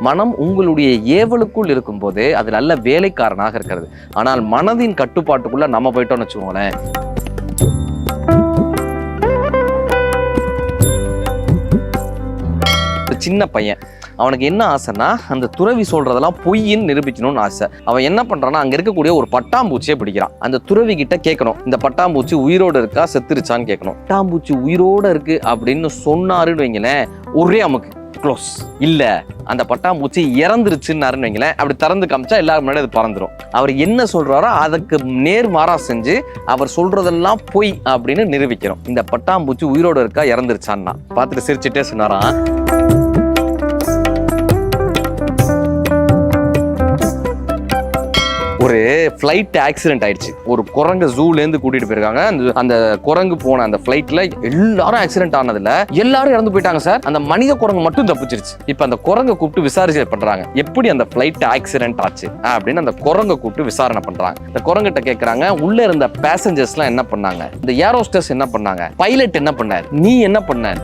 மனம் உங்களுடைய ஏவலுக்குள் இருக்கும்போது அது நல்ல வேலைக்காரனாக இருக்கிறது. ஆனால் மனதின் கட்டுப்பாட்டுக்குள்ள நம்ம போயிட்டோம்னு வச்சுக்கோங்களேன். ஒரு சின்ன பையன். அவனுக்கு என்ன ஆசைன்னா அந்த துறவி சொல்றதெல்லாம் பொய்ன்னு நிரூபிக்கணும்னு ஆசை. அவன் என்ன பண்றான்னா அங்க இருக்கக்கூடிய ஒரு பட்டாம்பூச்சியை பிடிக்கிறான். அந்த துறவி கிட்ட கேட்கணும் இந்த பட்டாம்பூச்சி உயிரோட இருக்கா? செத்துருச்சான்னு கேட்கணும். பட்டாம்பூச்சி உயிரோட இருக்கு அப்படின்னு சொன்னாருன்னு வைங்களேன் ஒரே அமுக்கு. க்ளோஸ் இல்லை அந்த பட்டாம்பூச்சி இறந்துருச்சுன்னாருன்னு வைங்களேன். அப்படி திறந்து காமிச்சா எல்லாரும் முன்னாடி அது பறந்துடும் அவர் என்ன சொல்கிறாரோ அதுக்கு நேர்மாறா செஞ்சு அவர் சொல்றதெல்லாம் பொய் அப்படின்னு நிரூபிக்கிறோம். இந்த பட்டாம்பூச்சி உயிரோட இருக்கா இறந்துருச்சான்னா. பார்த்துட்டு சிரிச்சுட்டே சொன்னாராம். ஒரு ஃப்ளைட் ஆக்சிடென்ட் ஆயிடுச்சு. ஒரு குரங்கு ஜூலேருந்து கூட்டிட்டு போயிருக்காங்க. அந்த அந்த குரங்கு போன அந்த ஃப்ளைட்ல எல்லாரும் ஆக்சிடென்ட் ஆனதுல எல்லாரும் இறந்து போயிட்டாங்க சார். அந்த மனித குரங்கு மட்டும் தப்பிச்சிருச்சு. இப்போ அந்த குரங்கை கூப்பிட்டு விசாரிச்சு பண்றாங்க. எப்படி அந்த ஃப்ளைட் ஆக்சிடென்ட் ஆச்சு? அப்படின்னு அந்த குரங்கை கூப்பிட்டு விசாரணை பண்றாங்க. இந்த குரங்கிட்ட கேக்குறாங்க உள்ள இருந்த பேசஞ்சர்ஸ்லாம் என்ன பண்ணாங்க? இந்த ஏரோஸ்டர்ஸ் என்ன பண்ணாங்க? பைலட் என்ன பண்ணார்? நீ என்ன பண்ண?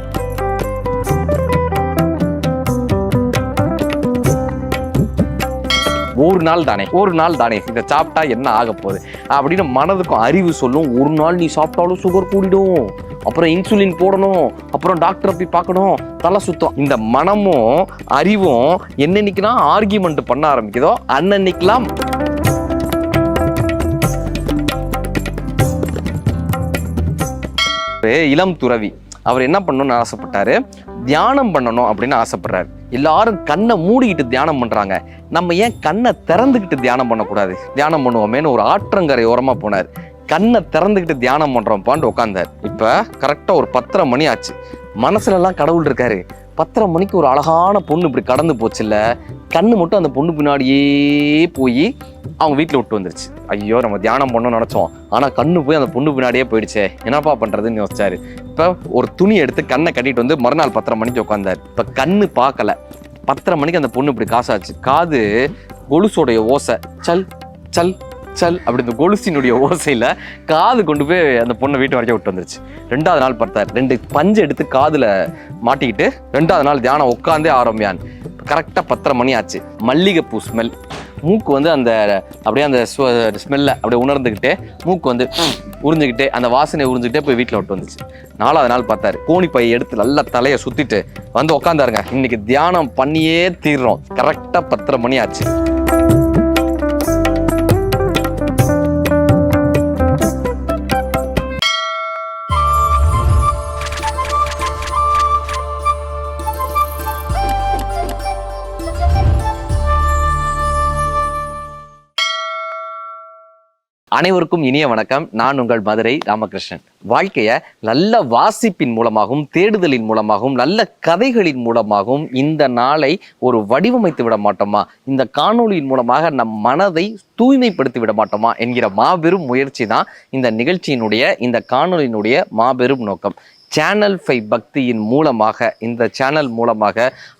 ஒரு நாள் தானே ஒரு நாள் தானே இதை சாப்பிட்டா என்ன ஆக போகுது? அப்படின்னு மனதுக்கும் அறிவு சொல்லும் ஒரு நாள் நீ சாப்பிட்டாலும் சுகர் கூடிடும் அப்புறம் இன்சுலின் போடணும் அப்புறம் டாக்டரை போய் பார்க்கணும் தலை சுத்தம். இந்த மனமும் அறிவும் என்னன்னைக்குலாம் ஆர்கியூமெண்ட் பண்ண ஆரம்பிக்குதோ அன்னன்னைக்கெல்லாம் இளம் துறவி. அவர் என்ன பண்ணணும்னு ஆசைப்பட்டாரு? தியானம் பண்ணணும் அப்படின்னு ஆசைப்படுறாரு. எல்லாரும் கண்ணை மூடிக்கிட்டு தியானம் பண்றாங்க. நம்ம ஏன் கண்ணை திறந்துக்கிட்டு தியானம் பண்ணக்கூடாது? தியானம் பண்ணுவோமேன்னு ஒரு ஆற்றங்கரை ஓரமா போனார். கண்ணை திறந்துக்கிட்டு தியானம் பண்றோம்ப்பான்னு உட்காந்தார் இப்ப கரெக்டா ஒரு பத்தரை மணி ஆச்சு. மனசுல எல்லாம் கடவுள் இருக்காரு. பத்தரை மணிக்கு ஒரு அழகான பொண்ணு இப்படி கடந்து போச்சுல்ல? கண்ணு மட்டும் அந்த பொண்ணு பின்னாடியே போய் அவங்க வீட்டில் விட்டு வந்துருச்சு. ஐயோ நம்ம தியானம் பண்ணணும்னு நினச்சோம். ஆனால் கண்ணு போய் அந்த பொண்ணு பின்னாடியே போயிடுச்சே. என்னப்பா பண்ணுறதுன்னு யோசிச்சாரு. இப்போ ஒரு துணி எடுத்து கண்ணை கட்டிட்டு வந்து மறுநாள் பத்தரை மணிக்கு உட்காந்தார் இப்போ கண்ணு பார்க்கல. பத்தரை மணிக்கு அந்த பொண்ணு இப்படி காசாச்சு. காது கொலுசோடைய ஓசை. சல் சல் சல் அப்படி இந்த கொலுசினுடைய ஓசையில் காது கொண்டு போய் அந்த பொண்ணை வீட்டு வரைக்கும் விட்டு வந்துருச்சு. ரெண்டாவது நாள் பார்த்தார் ரெண்டு பஞ்சு எடுத்து காதில் மாட்டிக்கிட்டு ரெண்டாவது நாள் தியானம் உட்காந்தே ஆரம்பியான். கரெக்டாக பத்தரை மணி ஆச்சு. மல்லிகைப்பூ ஸ்மெல். மூக்கு வந்து அந்த அப்படியே அந்த ஸ்மெல்லை அப்படியே உணர்ந்துக்கிட்டே மூக்கு வந்து உறிஞ்சுக்கிட்டே அந்த வாசனை உறிஞ்சுக்கிட்டே போய் வீட்டில் விட்டு வந்துச்சு. நாலாவது நாள் பார்த்தாரு. கோணி பையை எடுத்து நல்லா தலையை சுற்றிட்டு வந்து உட்காந்தாருங்க இன்னைக்கு தியானம் பண்ணியே தீர்றோம். கரெக்டாக பத்தரை மணி ஆச்சு. அனைவருக்கும் இனிய வணக்கம். நான் உங்கள் மதுரை ராமகிருஷ்ணன். வாழ்க்கைய நல்ல வாசிப்பின் மூலமாகவும் தேடுதலின் மூலமாகவும் நல்ல கதைகளின் மூலமாகவும் இந்த நாளை ஒரு வடிவமைத்து விட மாட்டோமா? இந்த காணொளியின் மூலமாக நம் மனதை தூய்மைப்படுத்தி விட மாட்டோமா? என்கிற மாபெரும் முயற்சி தான் இந்த நிகழ்ச்சியினுடைய இந்த காணொலியினுடைய மாபெரும் நோக்கம். சேனல் ஃபைவ் பக்தியின் மூலமாக இந்த சேனல் மூலமாக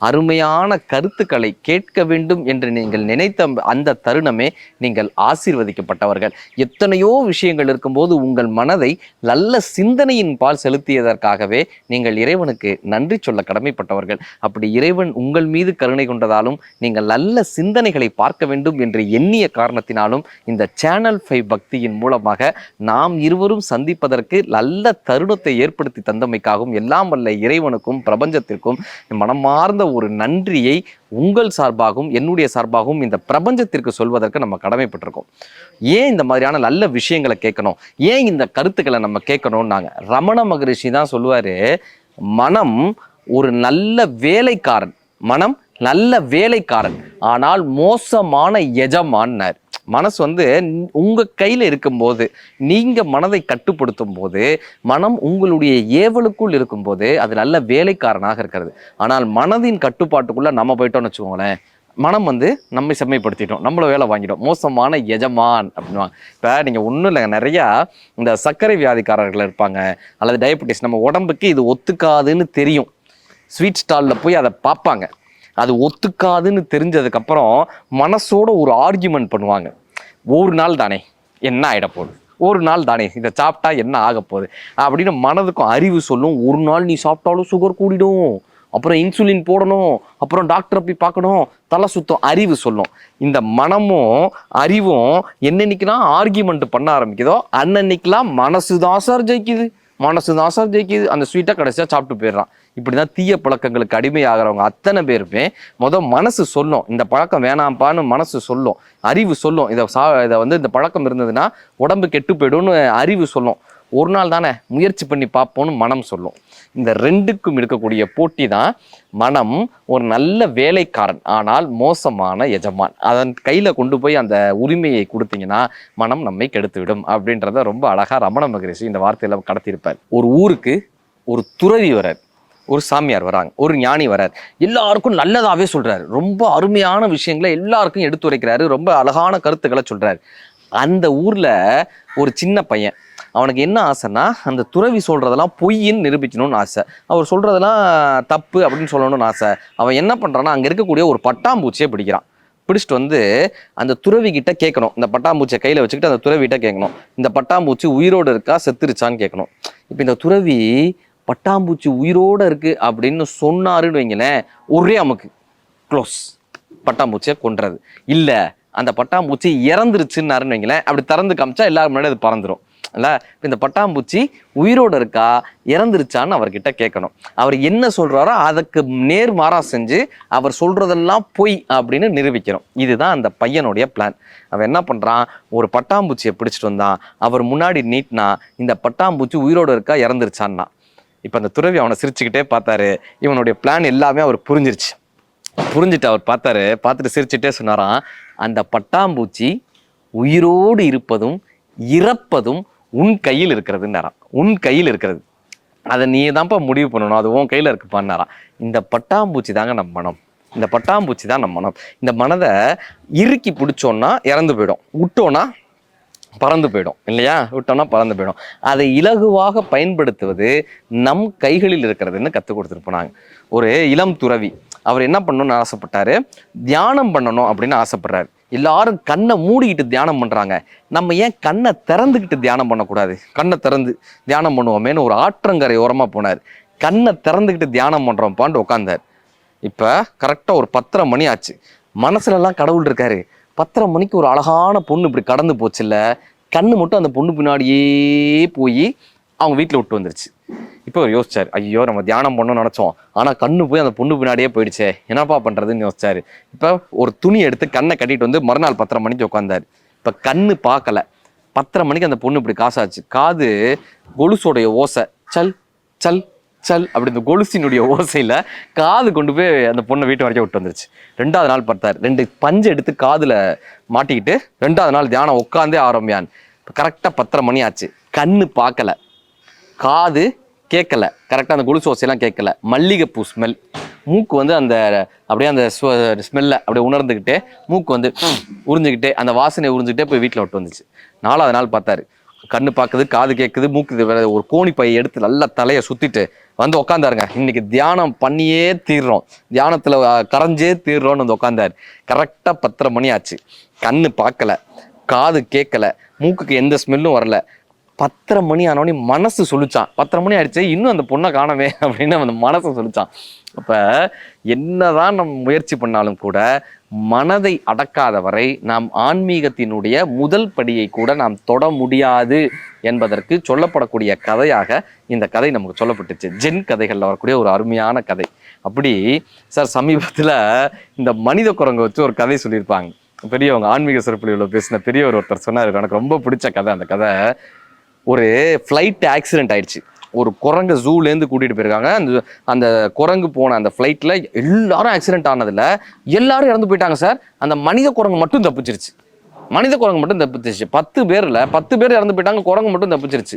அருமையான கருத்துக்களை கேட்க வேண்டும் என்று நீங்கள் நினைத்த அந்த தருணமே நீங்கள் ஆசீர்வதிக்கப்பட்டவர்கள். எத்தனையோ விஷயங்கள் இருக்கும்போது உங்கள் மனதை நல்ல சிந்தனையின் பால் செலுத்தியதற்காகவே நீங்கள் இறைவனுக்கு நன்றி சொல்ல கடமைப்பட்டவர்கள். அப்படி இறைவன் உங்கள் மீது கருணை கொண்டதாலும் நீங்கள் நல்ல சிந்தனைகளை பார்க்க வேண்டும் என்று எண்ணிய காரணத்தினாலும் இந்த சேனல் ஃபைவ் பக்தியின் மூலமாக நாம் இருவரும் சந்திப்பதற்கு நல்ல தருணத்தை ஏற்படுத்தி வந்தமைக்காகவும் எல்லாம் வல்ல இறைவனுக்கும் பிரபஞ்சத்திற்கும் மனமார்ந்த ஒரு நன்றியை உங்கள் சார்பாகவும் என்னுடைய சார்பாகவும் இந்த பிரபஞ்சத்திற்கு சொல்வதற்கு நம்ம கடமைப்பட்டிருக்கோம். ஏன் இந்த மாதிரியான நல்ல விஷயங்களை கேட்கணும்? ஏன் இந்த கருத்துக்களை நம்ம கேட்கணும்னாங்க? ரமண மகரிஷி தான் சொல்லுவாரு மனம் ஒரு நல்ல வேலைக்காரன். மனம் நல்ல வேலைக்காரன். ஆனால் மோசமான எஜமான்னார். மனசு வந்து உங்க கையில இருக்கும்போது நீங்க மனதை கட்டுப்படுத்தும் போது மனம் உங்களுடைய ஏவலுக்குள் இருக்கும்போது அது நல்ல வேலைக்காரனாக இருக்கிறது. ஆனால் மனதின் கட்டுப்பாட்டுக்குள்ள நம்ம போயிட்டோம்னு வச்சுக்கோங்களேன் மனம் வந்து நம்மை செம்மைப்படுத்திட்டோம் நம்மள வேலை வாங்கிட்டோம். மோசமான எஜமான் அப்படின்வாங்க இப்போ நீங்கள் ஒன்றும் இல்லைங்க நிறையா இந்த சர்க்கரை வியாதிக்காரர்கள் இருப்பாங்க அல்லது டயபெட்டிஸ் நம்ம உடம்புக்கு இது ஒத்துக்காதுன்னு தெரியும். ஸ்வீட் ஸ்டாலில் போய் அதை பார்ப்பாங்க. அது ஒத்துக்காதுன்னு தெரிஞ்சதுக்கப்புறம் மனசோட ஒரு ஆர்கியூமெண்ட் பண்ணுவாங்க. ஒரு நாள் தானே என்ன ஆகிட போகுது? ஒரு நாள் தானே இதை சாப்பிட்டா என்ன ஆக போகுது? அப்படின்னு மனதுக்கும் அறிவு சொல்லும் ஒரு நாள் நீ சாப்பிட்டாலும் சுகர் கூடிடும் அப்புறம் இன்சுலின் போடணும் அப்புறம் டாக்டரை போய் பார்க்கணும் தலை சுத்தம் அறிவு சொல்லும். இந்த மனமும் அறிவும் என்னன்னைக்கெல்லாம் ஆர்கியூமெண்ட் பண்ண ஆரம்பிக்குதோ அன்னன்னைக்கெல்லாம் மனசு தான் சார் ஜெயிக்குது. மனசு தான் சார் ஜெயிக்குது அந்த ஸ்வீட்டாக கடைசியாக சாப்பிட்டு போயிடுறான். இப்படிதான் தீய பழக்கங்களுக்கு அடிமையாகிறவங்க அத்தனை பேருமே மொதல் மனசு சொல்லும். இந்த பழக்கம் வேணாம்ப்பான்னு மனசு சொல்லும். அறிவு சொல்லும். இதை சா இதை வந்து இந்த பழக்கம் இருந்ததுன்னா உடம்பு கெட்டு போயிடும்னு அறிவு சொல்லும். ஒரு நாள் தானே முயற்சி பண்ணி பார்ப்போம்னு மனம் சொல்லும். இந்த ரெண்டுக்கும் இருக்கக்கூடிய போட்டி தான் மனம் ஒரு நல்ல வேலைக்காரன் ஆனால் மோசமான எஜமான். அதன் கையில் கொண்டு போய் அந்த உரிமையை கொடுத்தீங்கன்னா மனம் நம்மை கெடுத்துவிடும் அப்படின்றத ரொம்ப அழகா ரமண மகரிஷி இந்த வார்த்தையில் கடத்தியிருப்பார். ஒரு ஊருக்கு ஒரு துறவி வரார் ஒரு சாமியார் வராங்க ஒரு ஞானி வரார். எல்லாருக்கும் நல்லதாகவே சொல்கிறார் ரொம்ப அருமையான விஷயங்களை எல்லாருக்கும் எடுத்துரைக்கிறாரு. ரொம்ப அழகான கருத்துக்களை சொல்கிறாரு அந்த ஊரில் ஒரு சின்ன பையன் அவனுக்கு என்ன ஆசைன்னா அந்த துறவி சொல்கிறதெல்லாம் பொய்ன்னு நிரூபிக்கணும்னு ஆசை. அவர் சொல்கிறதெல்லாம் தப்பு அப்படின்னு சொல்லணும்னு ஆசை. அவன் என்ன பண்ணுறான்னா அங்கே இருக்கக்கூடிய ஒரு பட்டாம்பூச்சியை பிடிக்கிறான். பிடிச்சிட்டு வந்து அந்த துறவி கிட்ட கேட்கணும். இந்த பட்டாம்பூச்சியை கையில் வச்சுக்கிட்டு அந்த துறவிகிட்ட கேட்கணும். இந்த பட்டாம்பூச்சி உயிரோடு இருக்கா செத்துருச்சான்னு கேட்கணும். இப்போ இந்த துறவி பட்டாம்பூச்சி உயிரோட இருக்குது அப்படின்னு சொன்னாருன்னு வைங்களேன் ஒரே அமுக்கு. க்ளோஸ் பட்டாம்பூச்சியை கொன்றது. இல்லை அந்த பட்டாம்பூச்சி இறந்துருச்சுன்னாருன்னு வைங்களேன் அப்படி திறந்து காமிச்சா எல்லாரும் முன்னாடி அது பறந்துடும் இல்லை இந்த பட்டாம்பூச்சி உயிரோட இருக்கா இறந்துருச்சான்னு அவர்கிட்ட கேட்கணும். அவர் என்ன சொல்கிறாரோ அதுக்கு நேர்மாறா செஞ்சு அவர் சொல்கிறதெல்லாம் பொய் அப்படின்னு நிரூபிக்கிறோம் இதுதான் அந்த பையனுடைய பிளான் அவன் என்ன பண்ணுறான் ஒரு பட்டாம்பூச்சியை பிடிச்சிட்டு வந்தான். அவர் முன்னாடி நீட்னா இந்த பட்டாம்பூச்சி உயிரோட இருக்கா இறந்துருச்சான்னா. இப்போ அந்த துறவி அவனை சிரிச்சுக்கிட்டே பார்த்தாரு. இவனுடைய பிளான் எல்லாமே அவர் புரிஞ்சிருச்சு. புரிஞ்சுட்டு அவர் பார்த்தாரு. பார்த்துட்டு சிரிச்சுட்டே சொன்னாராம் அந்த பட்டாம்பூச்சி உயிரோடு இருப்பதும் இறப்பதும் உன் கையில் இருக்கிறதுன்னாராம். உன் கையில் இருக்கிறது. அதை நீ தான்ப்பா முடிவு பண்ணணும். அது உன் கையில் இருக்குப்பான்னாராம். இந்த பட்டாம்பூச்சி தாங்க நம்ம மனம். இந்த பட்டாம்பூச்சி தான் நம்ம மனம். இந்த மனதை இறுக்கி பிடிச்சோன்னா இறந்து போயிடும். விட்டோன்னா பறந்து போயிடும். இல்லையா? விட்டோம்னா பறந்து போயிடும். அதை இலகுவாக பயன்படுத்துவது நம் கைகளில் இருக்கிறதுன்னு கற்றுக் கொடுத்துட்டு போனாங்க. ஒரு இளம் துறவி. அவர் என்ன பண்ணணும்னு ஆசைப்பட்டாரு? தியானம் பண்ணணும் அப்படின்னு ஆசைப்படுறாரு. எல்லாரும் கண்ணை மூடிக்கிட்டு தியானம் பண்ணுறாங்க நம்ம ஏன் கண்ணை திறந்துக்கிட்டு தியானம் பண்ணக்கூடாது? கண்ணை திறந்து தியானம் பண்ணுவோமேன்னு ஒரு ஆற்றங்கரை ஓரமாக போனார். கண்ணை திறந்துக்கிட்டு தியானம் பண்ணுறோம்ப்பான்ட்டு உட்காந்தார் இப்போ கரெக்டாக ஒரு பத்தரை மணி ஆச்சு. மனசுலலாம் கடவுள் இருக்காரு. பத்தரை மணிக்கு ஒரு அழகான பொண்ணு இப்படி கடந்து போச்சுல்ல? கண்ணு மட்டும் அந்த பொண்ணு பின்னாடியே போய் அவங்க வீட்டில் விட்டு வந்துருச்சு. இப்போ அவர் யோசிச்சார் ஐயோ நம்ம தியானம் பண்ணணும்னு நினச்சோம். ஆனால் கண்ணு போய் அந்த பொண்ணு பின்னாடியே போயிடுச்சே. என்னப்பா பண்ணுறதுன்னு யோசிச்சார். இப்போ ஒரு துணி எடுத்து கண்ணை கட்டிட்டு வந்து மறுநாள் பத்தரை மணிக்கு உட்காந்தாரு. இப்போ கண்ணு பார்க்கல. பத்தரை மணிக்கு அந்த பொண்ணு இப்படி காசாச்சு. காது கொலுசோடைய ஓசை. சல் சல் சல் அப்படி இந்த கொலுசினுடைய ஓசையில் காது கொண்டு போய் அந்த பொண்ணை வீட்டு வரைக்கும் விட்டு வந்துருச்சு. ரெண்டாவது நாள் பார்த்தார். ரெண்டு பஞ்சு எடுத்து காதில் மாட்டிக்கிட்டு ரெண்டாவது நாள் தியானம் உட்காந்தே ஆரம்பியான். இப்போ கரெக்டாக பத்தரை மணி ஆச்சு. கண்ணு பார்க்கல. காது கேட்கல. கரெக்டாக அந்த கொலுசு ஓசையெல்லாம் கேட்கல. மல்லிகைப்பூ ஸ்மெல் மூக்கு வந்து அந்த அப்படியே அந்த ஸ்மெல்லை அப்படியே உணர்ந்துக்கிட்டே மூக்கு வந்து உறிஞ்சுக்கிட்டே அந்த வாசனை உறிஞ்சிக்கிட்டே போய் வீட்டில் விட்டு வந்துச்சு. நாலாவது நாள் பார்த்தாரு. கண்ணு பார்க்குது காது கேட்குது மூக்கு வேற ஒரு கோணி பையை எடுத்து நல்லா தலையை சுற்றிட்டு வந்து உட்காந்தாருங்க இன்னைக்கு தியானம் பண்ணியே தீர்றோம். தியானத்தில் கரைஞ்சே தீர்றோம்னு வந்து உட்காந்தாரு கரெக்டாக பத்தரை மணி ஆச்சு. கண்ணு பார்க்கல. காது கேட்கல. மூக்குக்கு எந்த ஸ்மெல்லும் வரல. பத்தரை மணி ஆனோடனே மனசு சொல்லிச்சான் பத்தரை மணி ஆயிடுச்சு இன்னும் அந்த பொண்ணை காணவே அப்படின்னு அந்த மனசு சொல்லிச்சான் அப்போ என்னதான் நம்ம முயற்சி பண்ணாலும் கூட மனதை அடக்காத வரை நாம் ஆன்மீகத்தினுடைய முதல் படியை கூட நாம் தொட முடியாது என்பதற்கு சொல்லப்படக்கூடிய கதையாக இந்த கதை நமக்கு சொல்லப்பட்டுச்சு. ஜென் கதைகளில் வரக்கூடிய ஒரு அருமையான கதை. அப்படி சார் சமீபத்தில் இந்த மனித குரங்கை வச்சு ஒரு கதை சொல்லியிருப்பாங்க. பெரியவங்க ஆன்மீக சிறப்புல பேசின பெரியவர் ஒருத்தர் சொன்னார். எனக்கு ரொம்ப பிடிச்ச கதை அந்த கதை. ஒரு ஃப்ளைட் ஆக்சிடென்ட் ஆயிடுச்சு. ஒரு குரங்கு ஜூலேருந்து கூட்டிகிட்டு போயிருக்காங்க. அந்த அந்த குரங்கு போன அந்த ஃப்ளைட்டில் எல்லாரும் ஆக்சிடென்ட் ஆனதில் எல்லாரும் இறந்து போயிட்டாங்க சார். அந்த மனித குரங்கு மட்டும் தப்பிச்சிருச்சு. மனித குரங்கு மட்டும் தப்பிச்சிருச்சு. பத்து பேரில் பத்து பேர் இறந்து போயிட்டாங்க குரங்கு மட்டும் தப்பிச்சிருச்சு.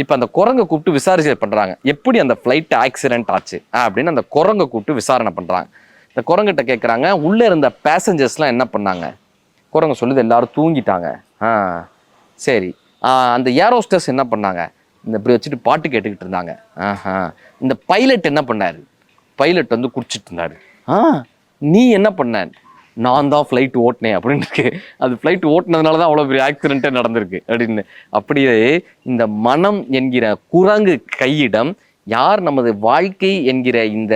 இப்போ அந்த குரங்கை கூப்பிட்டு விசாரிச்சு பண்ணுறாங்க எப்படி அந்த ஃப்ளைட் ஆக்சிடென்ட் ஆச்சு? அப்படின்னு அந்த குரங்கை கூப்பிட்டு விசாரணை பண்ணுறாங்க இந்த குரங்கிட்ட கேட்குறாங்க உள்ளே இருந்த பேசஞ்சர்ஸ்லாம் என்ன பண்ணாங்க? குரங்கு சொல்லுது எல்லாரும் தூங்கிட்டாங்க. ஆ சரி. அந்த ஏரோஸ்டர்ஸ் என்ன பண்ணாங்க? இந்த இப்படி வச்சுட்டு பாட்டு கேட்டுக்கிட்டு இருந்தாங்க. ஆஹா. இந்த பைலட் என்ன பண்ணார்? பைலட் வந்து குடிச்சிட்டு இருந்தார். ஆ நீ என்ன பண்ண? நான் தான் ஃப்ளைட் ஓட்டினேன் அப்படின்னு இருக்கு அது ஃப்ளைட் ஓட்டினதுனால தான் அவ்வளோ பெரிய ஆக்சிடென்ட்டே நடந்திருக்கு அப்படின்னு. அப்படியே இந்த மனம் என்கிற குரங்கு கையிடம் யார் நமது வாழ்க்கை என்கிற இந்த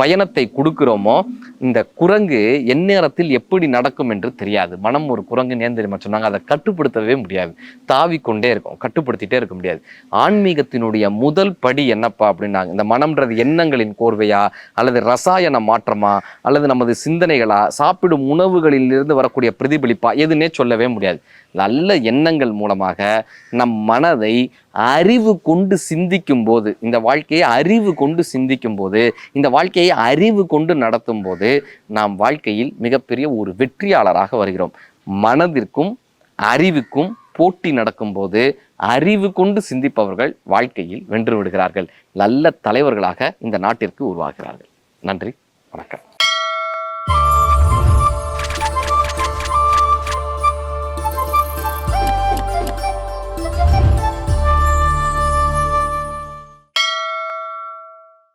பயணத்தை கொடுக்குறோமோ இந்த குரங்கு எந்நேரத்தில் எப்படி நடக்கும் என்று தெரியாது. மனம் ஒரு குரங்கு ஏன் தெரியுமா சொன்னாங்க? அதை கட்டுப்படுத்தவே முடியாது. தாவி கொண்டே இருக்கும். கட்டுப்படுத்திட்டே இருக்க முடியாது. ஆன்மீகத்தினுடைய முதல் படி என்னப்பா அப்படின்னாங்க. இந்த மனம்ன்றது எண்ணங்களின் கோர்வையா? அல்லது ரசாயன மாற்றமா? அல்லது நமது சிந்தனைகளா? சாப்பிடும் உணவுகளில் இருந்து வரக்கூடிய பிரதிபலிப்பா? எதுன்னே சொல்லவே முடியாது. நல்ல எண்ணங்கள் மூலமாக நம் மனதை அறிவு கொண்டு சிந்திக்கும் போது இந்த வாழ்க்கையை அறிவு கொண்டு சிந்திக்கும் போது இந்த வாழ்க்கையை அறிவு கொண்டு நடத்தும் போது நாம் வாழ்க்கையில் மிகப்பெரிய ஒரு வெற்றியாளராக வருகிறோம். மனதிற்கும் அறிவுக்கும் போட்டி நடக்கும்போது அறிவு கொண்டு சிந்திப்பவர்கள் வாழ்க்கையில் வென்று விடுகிறார்கள். நல்ல தலைவர்களாக இந்த நாட்டிற்கு உருவாகிறார்கள். நன்றி வணக்கம்.